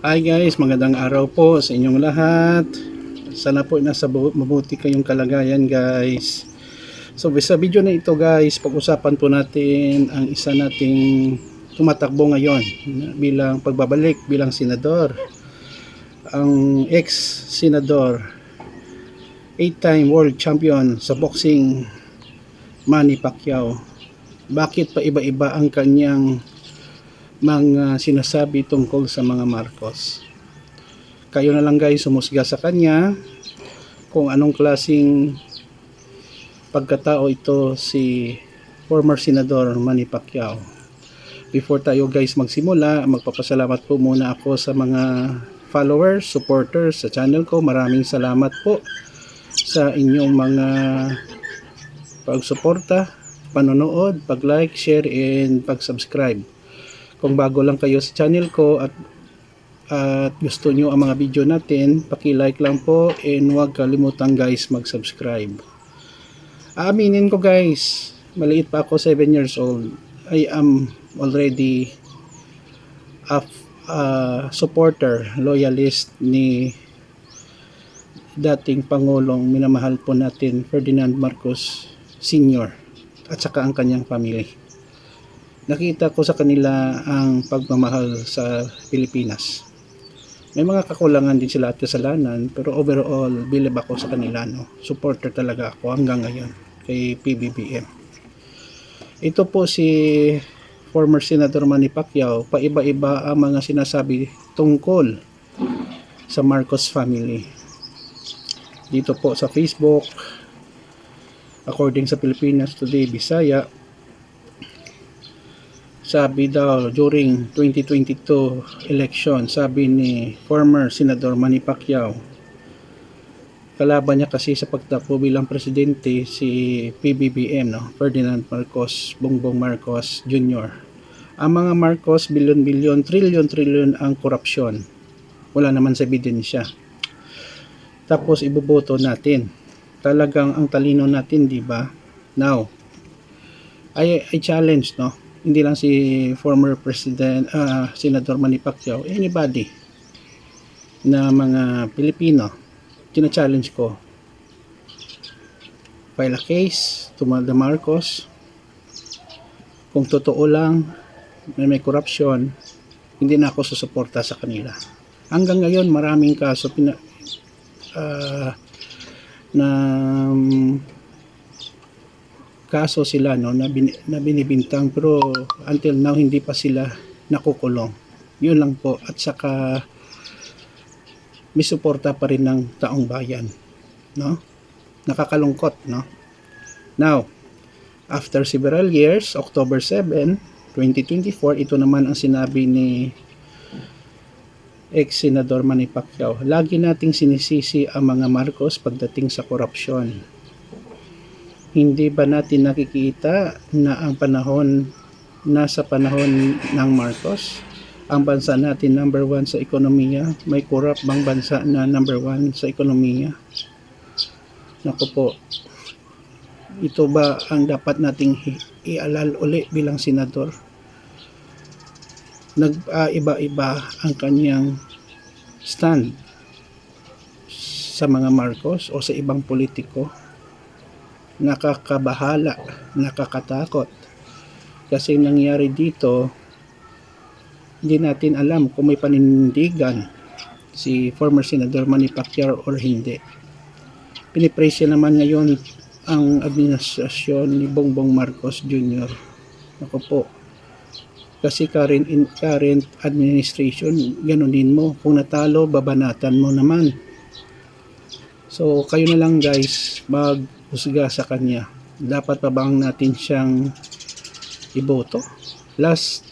Hi guys, magandang araw po sa inyong lahat. Sana po nasa bu- mabuti kayong kalagayan guys. So sa video na ito guys, pag-usapan po natin ang isa nating tumatakbo ngayon bilang pagbabalik bilang senador. Ang ex-senador, 8-time world champion sa boxing, Manny Pacquiao. Bakit pa iba-iba ang kanyang mga sinasabi tungkol sa mga Marcos. Kayo na lang guys sumusga sa kanya kung anong klasing pagkatao ito si former Senador Manny Pacquiao. Before tayo guys magsimula, magpapasalamat po muna ako sa mga followers, supporters sa channel ko. Maraming salamat po sa inyong mga pagsuporta, panonood, pag-like, share, and pag-subscribe. Kung bago lang kayo sa channel ko at at gusto nyo ang mga video natin, paki-like lang po and huwag kalimutan guys mag-subscribe. Aaminin ko guys, maliit pa ako 7 years old. I am already a a supporter, loyalist ni dating Pangulong minamahal po natin Ferdinand Marcos Sr. at saka ang kanyang family nakita ko sa kanila ang pagmamahal sa Pilipinas. May mga kakulangan din sila at kasalanan, pero overall, believe ako sa kanila. No? Supporter talaga ako hanggang ngayon kay PBBM. Ito po si former Senator Manny Pacquiao, paiba-iba ang mga sinasabi tungkol sa Marcos family. Dito po sa Facebook, according sa Pilipinas Today, Bisaya, sabi daw during 2022 election, sabi ni former Senador Manny Pacquiao, kalaban niya kasi sa pagtakbo bilang presidente si PBBM, no? Ferdinand Marcos, Bongbong Marcos Jr. Ang mga Marcos, bilyon-bilyon, trilyon-trilyon ang korupsyon. Wala naman sa ebidensya. Tapos iboboto natin. Talagang ang talino natin, di ba? Now, I, I challenge, no? Hindi lang si former president uh, senador Manny Pacquiao anybody na mga Pilipino tina-challenge ko. File a case to the Marcos. Kung totoo lang na may corruption hindi na ako susuporta sa kanila. Hanggang ngayon maraming kaso pina, uh, na um, kaso sila no na, bin, na binibintang pero until now hindi pa sila nakukulong. Yun lang po at saka may suporta pa rin ng taong bayan, no? Nakakalungkot, no? Now, after several years, October 7, 2024, ito naman ang sinabi ni ex-senador Manny Pacquiao. Lagi nating sinisisi ang mga Marcos pagdating sa korupsyon hindi ba natin nakikita na ang panahon nasa panahon ng Marcos? Ang bansa natin number one sa ekonomiya. May corrupt bang bansa na number one sa ekonomiya? Naku po. Ito ba ang dapat nating ialal uli bilang senador? Nag-iba-iba ang kanyang stand sa mga Marcos o sa ibang politiko nakakabahala, nakakatakot. Kasi nangyari dito, hindi natin alam kung may panindigan si former Senator Manny Pacquiao or hindi. Pinipresya naman ngayon ang administrasyon ni Bongbong Marcos Jr. Ako po. Kasi current, in, current administration, ganunin mo. Kung natalo, babanatan mo naman. So, kayo na lang guys, mag husga sa kanya. Dapat pa bang natin siyang iboto? Last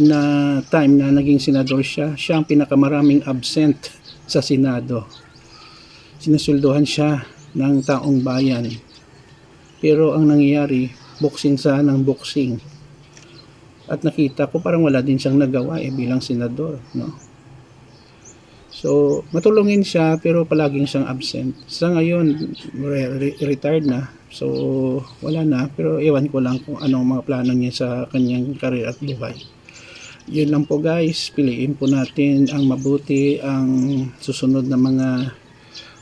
na time na naging senador siya, siya ang pinakamaraming absent sa Senado. Sinusulduhan siya ng taong bayan. Pero ang nangyayari, boxing sa ng boxing. At nakita ko parang wala din siyang nagawa eh, bilang senador. No? So, matulungin siya pero palaging siyang absent. Sa ngayon, re- re- retired na. So, wala na. Pero ewan ko lang kung anong mga plano niya sa kanyang career at buhay. Yun lang po guys, piliin po natin ang mabuti ang susunod na mga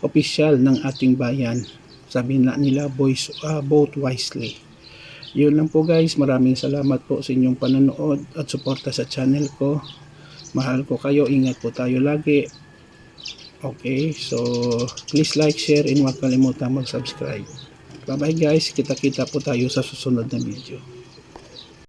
opisyal ng ating bayan. Sabi na nila, boys, ah, vote wisely. Yun lang po guys, maraming salamat po sa inyong panonood at suporta sa channel ko. Mahal ko kayo, ingat po tayo lagi. Okay, so please like, share, and huwag kalimutan mag-subscribe. Bye bye guys, kita-kita po tayo sa susunod na video.